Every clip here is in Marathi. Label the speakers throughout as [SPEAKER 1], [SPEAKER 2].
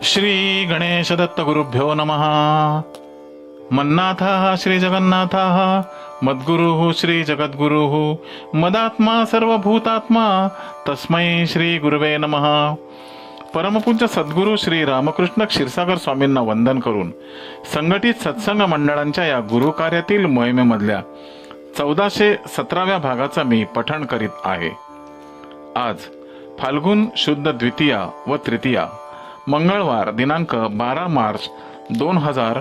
[SPEAKER 1] श्री गणेश दत्त गुरुभ्यो नमः। मन्नाथः श्री जगन्नाथः मद्गुरुः श्री जगद्गुरुः मदात्मा सर्वभूतात्मा तस्मै श्री गुरुवे नमः। परमपूज्य सद्गुरू श्री रामकृष्ण क्षीरसागर स्वामींना वंदन करून संघटित सत्संग मंडळांच्या या गुरु कार्यातील मोहिमेमधल्या चौदाशे सतराव्या भागाचा मी पठण करीत आहे. आज फाल्गुन शुद्ध द्वितीया व तृतीया. मंगळवार दिनांक बारा मार्च दोन हजार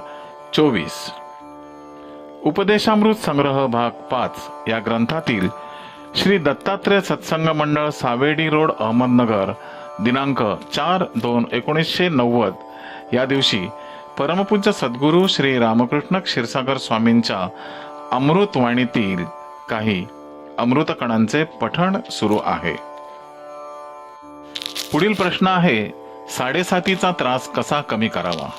[SPEAKER 1] चोवीस. उपदेशामृत संग्रह भाग पाच या ग्रंथातील श्री दत्तात्रय सत्संग मंडळ सावेडी रोड अहमदनगर दिनांक चार दोन एकोणीसशे नव्वद. या दिवशी परमपूज्य सद्गुरू श्री रामकृष्ण क्षीरसागर स्वामींच्या अमृतवाणीतील काही अमृतकणांचे पठण सुरू आहे. पुढील प्रश्न आहे साडेसातीचा त्रास कसा कमी करावा?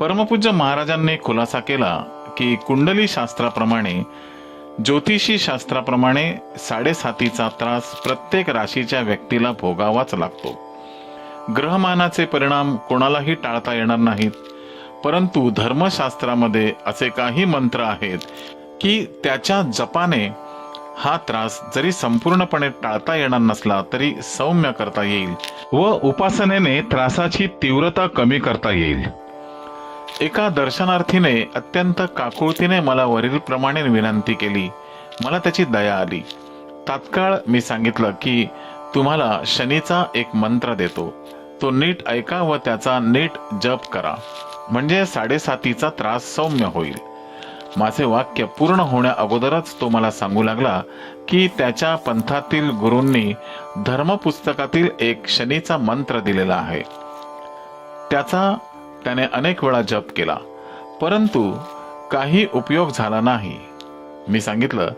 [SPEAKER 1] परमपूज्य महाराजांनी खुलासा केला की कुंडली शास्त्राप्रमाणे ज्योतिषी शास्त्राप्रमाणे साडेसातीचा त्रास प्रत्येक राशीच्या व्यक्तीला भोगावाच लागतो. ग्रहमानाचे परिणाम कोणालाही टाळता येणार नाहीत परंतु धर्मशास्त्रामध्ये असे काही मंत्र आहेत की त्याच्या जपाने हा त्रास जरी संपूर्णपणे टाळता येणार नसला तरी सौम्य करता येईल व उपासनेने त्रासाची तीव्रता कमी करता येईल. एका दर्शनार्थीने अत्यंत काकुळतीने मला वरील प्रमाणे विनंती केली. मला त्याची दया आली. तात्काळ मी सांगितलं की तुम्हाला शनीचा एक मंत्र देतो. तो नीट ऐका व त्याचा नीट जप करा. म्हणजे साडेसातीचा त्रास सौम्य होईल. माझे वाक्य पूर्ण होण्या अगोदरच तो मला सांगू लागला की त्याच्या पंथातील गुरूंनी धर्मपुस्तकातील एक शनीचा मंत्र दिलेला आहे. त्याचा त्याने अनेक वेळा जप केला परंतु काही उपयोग झाला नाही. मी सांगितलं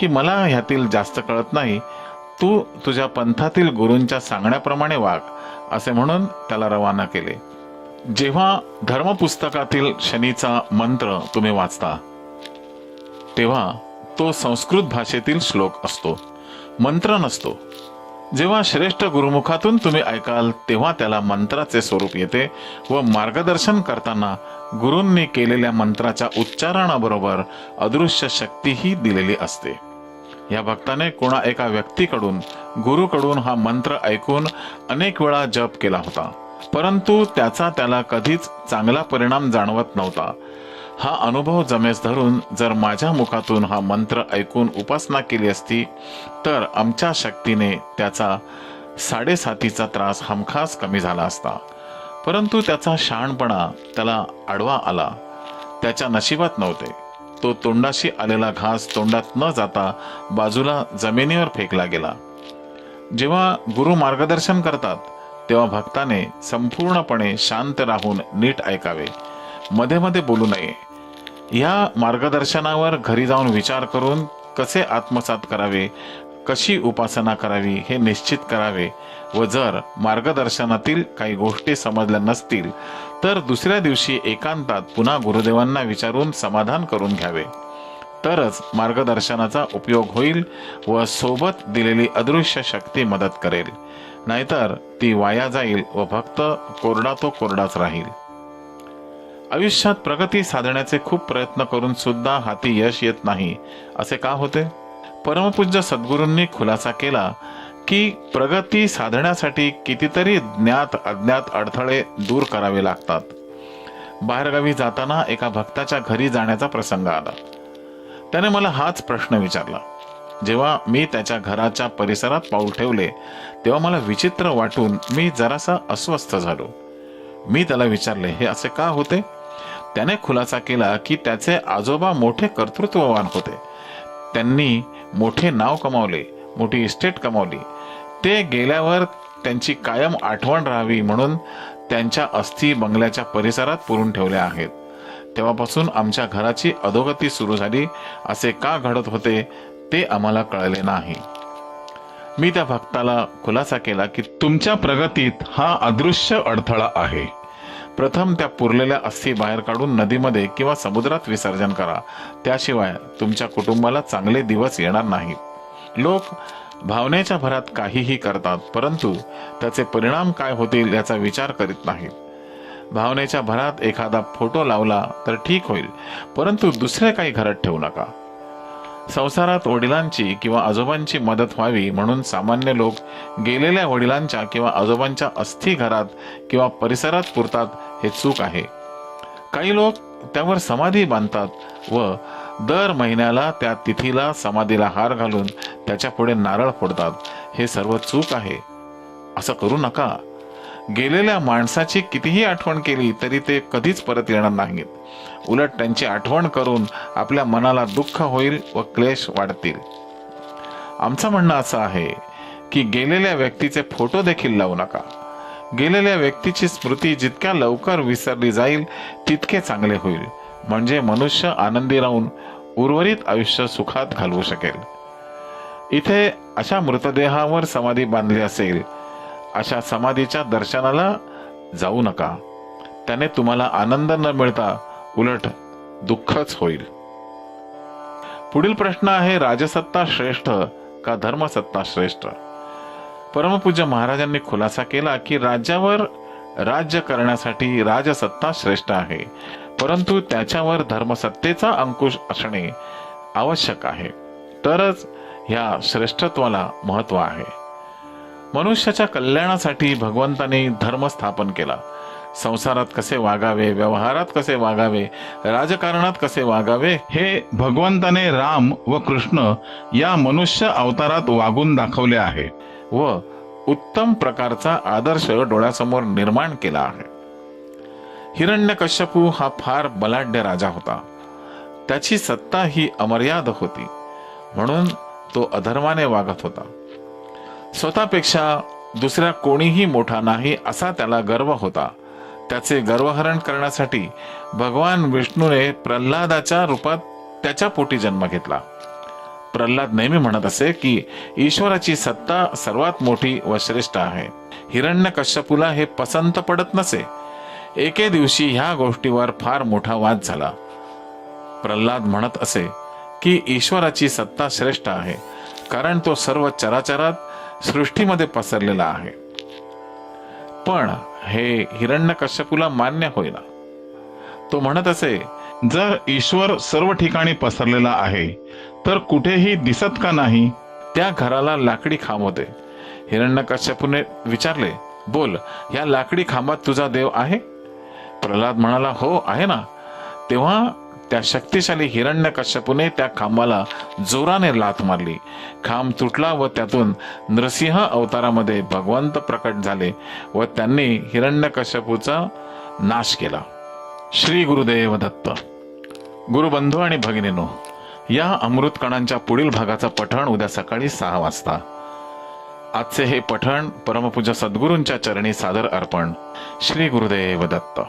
[SPEAKER 1] की मला ह्यातील जास्त कळत नाही तू तुझ्या पंथातील गुरूंच्या सांगण्याप्रमाणे वाग असे म्हणून त्याला रवाना केले. जेव्हा धर्मपुस्तकातील शनीचा मंत्र तुम्ही वाचता तेव्हा तो संस्कृत भाषेतील श्लोक असतो. मंत्र नसतो. जेव्हा श्रेष्ठ गुरुमुखातून तुम्ही ऐकाल तेव्हा त्याला मंत्राचे स्वरूप येते व मार्गदर्शन करताना गुरूंनी केलेल्या मंत्राच्या उच्चारणाबरोबर अदृश्य शक्तीही दिलेली असते. या भक्ताने कोणा एका व्यक्तीकडून गुरुकडून हा मंत्र ऐकून अनेक वेळा जप केला होता. परंतु त्याचा त्याला कधीच चांगला परिणाम जाणवत नव्हता. हा अनुभव जमेस धरून जर माझ्या मुखातून हा मंत्र ऐकून उपासना केली असती तर आमच्या शक्तीने त्याचा साडेसातीचा त्रास हमखास कमी झाला असता. परंतु त्याचा शहाणपणा त्याला आडवा आला. त्याच्या नशिबात नव्हते. तो तोंडाशी आलेला घास तोंडात न जाता बाजूला जमिनीवर फेकला गेला. जेव्हा गुरु मार्गदर्शन करतात तेव्हा भक्ताने संपूर्णपणे शांत राहून नीट ऐकावे. मध्ये मध्ये बोलू नये. या मार्गदर्शनावर घरी जाऊन विचार करून कसे आत्मसात करावे कशी उपासना करावी हे निश्चित करावे व जर मार्गदर्शनातील काही गोष्टी समजल्या नसतील तर दुसऱ्या दिवशी एकांतात पुन्हा गुरुदेवांना विचारून समाधान करून घ्यावे. तरच मार्गदर्शनाचा उपयोग होईल व सोबत दिलेली अदृश्य शक्ती मदत करेल. नाहीतर ती वाया जाईल व फक्त कोरडा तो कोरडाच राहील. आयुष्यात प्रगती साधण्याचे खूप प्रयत्न करून सुद्धा हाती यश येत नाही. असे का होते? परमपूज्य सद्गुरूंनी खुलासा केला की प्रगती साधण्यासाठी कितीतरी ज्ञात अज्ञात अडथळे दूर करावे लागतात. बाहेरगावी जाताना एका भक्ताच्या घरी जाण्याचा प्रसंग आला. त्याने मला हाच प्रश्न विचारला. जेव्हा मी त्याच्या घराच्या परिसरात पाऊल ठेवले तेव्हा मला विचित्र वाटून मी जरासा अस्वस्थ झालो. मी त्याला विचारले हे असे का होते? त्याने खुलासा केला की त्याचे आजोबा मोठे कर्तृत्ववान होते. त्यांनी मोठे नाव कमावले मोठी इस्टेट कमावली. ते गेल्यावर त्यांची कायम आठवण राहावी म्हणून त्यांच्या अस्थी बंगल्याच्या परिसरात पुरून ठेवल्या आहेत. तेव्हापासून आमच्या घराची अधोगती सुरू झाली. असे का घडत होते ते आम्हाला कळले नाही. मी त्या भक्ताला खुलासा केला की तुमच्या प्रगतीत हा अदृश्य अडथळा आहे. प्रथम त्या पुरलेल्या अस्थी बाहेर काढून नदीमध्ये किंवा समुद्रात विसर्जन करा. त्याशिवाय तुमच्या कुटुंबाला चांगले दिवस येणार नाहीत लोक भावनेच्या भरात काहीही करतात परंतु त्याचे परिणाम काय होतील याचा विचार करीत नाहीत. भावनेच्या भरात एखादा फोटो लावला तर ठीक होईल परंतु दुसरे काही घरात ठेवू नका. संसारात वडिलांची किंवा आजोबांची मदत व्हावी म्हणून सामान्य लोक गेलेल्या वडिलांच्या किंवा आजोबांच्या अस्थि घरात किंवा परिसरात पुरतात हे चूक आहे. काही लोक त्यावर समाधी बांधतात व दर महिन्याला त्या तिथीला समाधीला हार घालून त्याच्या पुढे नारळ फोडतात. हे सर्व चूक आहे. असं करू नका. गेलेल्या माणसाची कितीही आठवण केली तरी ते कधीच परत येणार नाहीत. उलट त्यांची आठवण करून आपल्या मनाला दुःख होईल व क्लेश वाढतील. आमचं म्हणणं असं आहे की गेलेल्या व्यक्तीचे फोटो देखील लावू नका. गेलेल्या व्यक्तीची स्मृती जितक्या लवकर विसरली जाईल तितके चांगले होईल. म्हणजे मनुष्य आनंदी राहून उर्वरित आयुष्य सुखात घालवू शकेल. इथे अशा मृतदेहावर समाधी बांधली असेल अशा समाधीच्या दर्शनाला जाऊ नका. त्याने तुम्हाला आनंद न मिळता उलट दुःखच होईल. पुढील प्रश्न आहे राजसत्ता श्रेष्ठ का धर्मसत्ता श्रेष्ठ? परमपूज्य महाराजांनी खुलासा केला की राज्यावर राज्य करण्यासाठी राजसत्ता श्रेष्ठ आहे. परंतु त्याच्यावर धर्मसत्तेचा अंकुश असणे आवश्यक आहे. तरच ह्या श्रेष्ठत्वाला महत्त्व आहे. मनुष्याच्या कल्याणासाठी भगवंताने धर्म स्थापन केला. संसारात कसे वागावे व्यवहारात कसे वागावे राजकारणात कसे वागावे
[SPEAKER 2] हे भगवंताने राम व कृष्ण या मनुष्य अवतारात वागून दाखवले आहे
[SPEAKER 1] व उत्तम प्रकारचा आदर्श डोळ्यासमोर निर्माण केला आहे. हिरण्यकश्यपू हा फार बलाढ्य राजा होता. त्याची सत्ता ही अमर्याद होती. म्हणून तो अधर्माने वागत होता. स्वतःपेक्षा दुसऱ्या कोणीही मोठा नाही असा त्याला गर्व होता. त्याचे गर्वहरण करण्यासाठी भगवान विष्णूने प्रल्हादाच्या रूपात त्याच्या पोटी जन्म घेतला. प्रल्हाद नेहमी म्हणत असे की ईश्वराची सत्ता सर्वात मोठी व श्रेष्ठ आहे. हिरण्य कश्यपूला हे पसंत पडत नसे. एके दिवशी ह्या गोष्टीवर फार मोठा वाद झाला. प्रल्हाद म्हणत असे की ईश्वराची सत्ता श्रेष्ठ आहे कारण तो सर्व चराचरात सृष्टीमध्ये पसरलेला आहे. पण हे हिरण्य कश्यपूला मान्य होईना. तो म्हणत असे
[SPEAKER 2] जर ईश्वर सर्व ठिकाणी पसरलेला आहे तर कुठेही दिसत का नाही?
[SPEAKER 1] त्या घराला लाकडी खांब होते. हिरण्यकश्यपूने विचारले बोल या लाकडी खांबात तुझा देव आहे? प्रल्हाद म्हणाला हो आहे ना. तेव्हा त्या शक्तिशाली हिरण्यकश्यपूने त्या खांबाला जोराने लाथ मारली. खांब तुटला व त्यातून नृसिंह अवतारामध्ये भगवंत प्रकट झाले व त्यांनी हिरण्यकश्यपूचा नाश केला. श्री गुरुदेव दत्त. गुरुबंधू आणि भगिनीनो या अमृत कणांच्या पुढील भागाचं पठण उद्या सकाळी सहा वाजता. आजचे हे पठण परमपूज्य सद्गुरूंच्या चरणी सादर अर्पण श्री गुरुदेव दत्त.